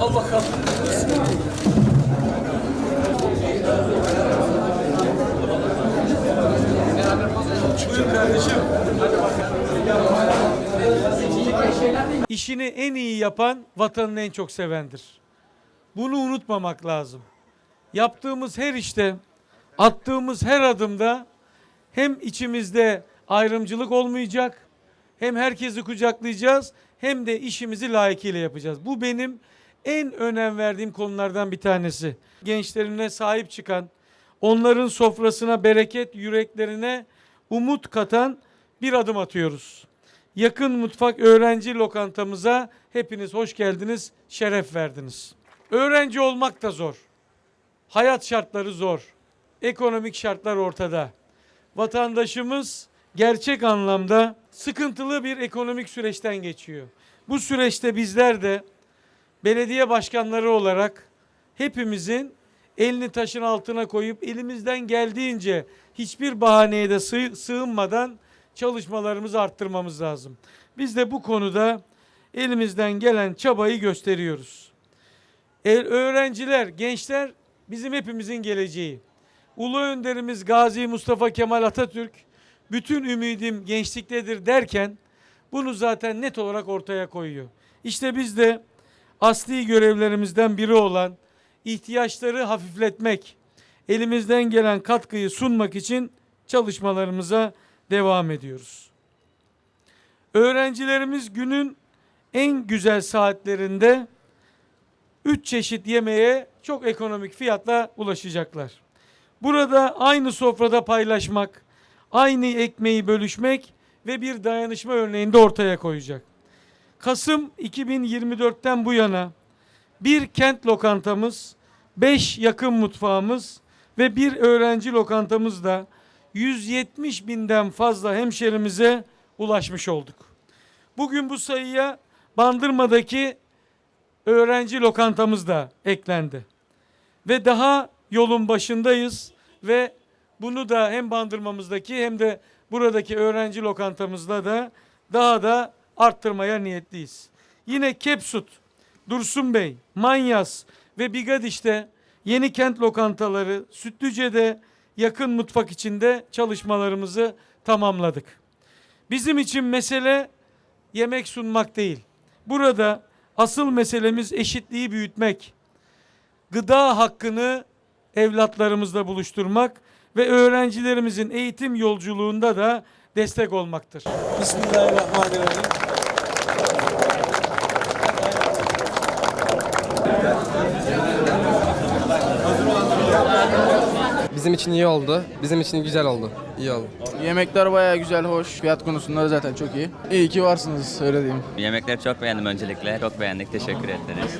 Al bakalım. Buyur kardeşim. İşini en iyi yapan vatanını en çok sevendir. Bunu unutmamak lazım. Yaptığımız her işte, attığımız her adımda hem içimizde ayrımcılık olmayacak, hem herkesi kucaklayacağız, hem de işimizi layıkıyla yapacağız. Bu benim en önem verdiğim konulardan bir tanesi. Gençlerine sahip çıkan, onların sofrasına bereket, yüreklerine umut katan bir adım atıyoruz. Yakın Mutfak Öğrenci Lokantamıza hepiniz hoş geldiniz, şeref verdiniz. Öğrenci olmak da zor. Hayat şartları zor. Ekonomik şartlar ortada. Vatandaşımız gerçek anlamda sıkıntılı bir ekonomik süreçten geçiyor. Bu süreçte bizler de belediye başkanları olarak hepimizin elini taşın altına koyup elimizden geldiğince hiçbir bahaneye de sığ- sığınmadan çalışmalarımızı arttırmamız lazım. Biz de bu konuda elimizden gelen çabayı gösteriyoruz. E, öğrenciler, gençler bizim hepimizin geleceği. Ulu önderimiz Gazi Mustafa Kemal Atatürk bütün ümidim gençliktedir derken bunu zaten net olarak ortaya koyuyor. İşte biz de asli görevlerimizden biri olan ihtiyaçları hafifletmek, elimizden gelen katkıyı sunmak için çalışmalarımıza devam ediyoruz. Öğrencilerimiz günün en güzel saatlerinde üç çeşit yemeğe çok ekonomik fiyatla ulaşacaklar. Burada aynı sofrada paylaşmak, aynı ekmeği bölüşmek ve bir dayanışma örneğinde ortaya koyacak. Kasım 2024'ten bu yana bir kent lokantamız, beş yakın mutfağımız ve bir öğrenci lokantamızda 170 binden fazla hemşerimize ulaşmış olduk. Bugün bu sayıya Bandırma'daki öğrenci lokantamız da eklendi. Ve daha yolun başındayız ve bunu da hem bandırmamızdaki hem de buradaki öğrenci lokantamızda da daha da arttırmaya niyetliyiz. Yine Kepsut, Dursun Bey, Manyas ve Bigadiş'te yeni kent lokantaları, Sütlüce'de yakın mutfak içinde çalışmalarımızı tamamladık. Bizim için mesele yemek sunmak değil. Burada asıl meselemiz eşitliği büyütmek. Gıda hakkını evlatlarımızla buluşturmak ve öğrencilerimizin eğitim yolculuğunda da destek olmaktır. Bismillahirrahmanirrahim. Bizim için iyi oldu. Bizim için güzel oldu. İyi oldu. Yemekler bayağı güzel, hoş. Fiyat konusunda da zaten çok iyi. İyi ki varsınız, öyle diyeyim. Yemekleri çok beğendim öncelikle. Çok beğendik. Teşekkür ederiz.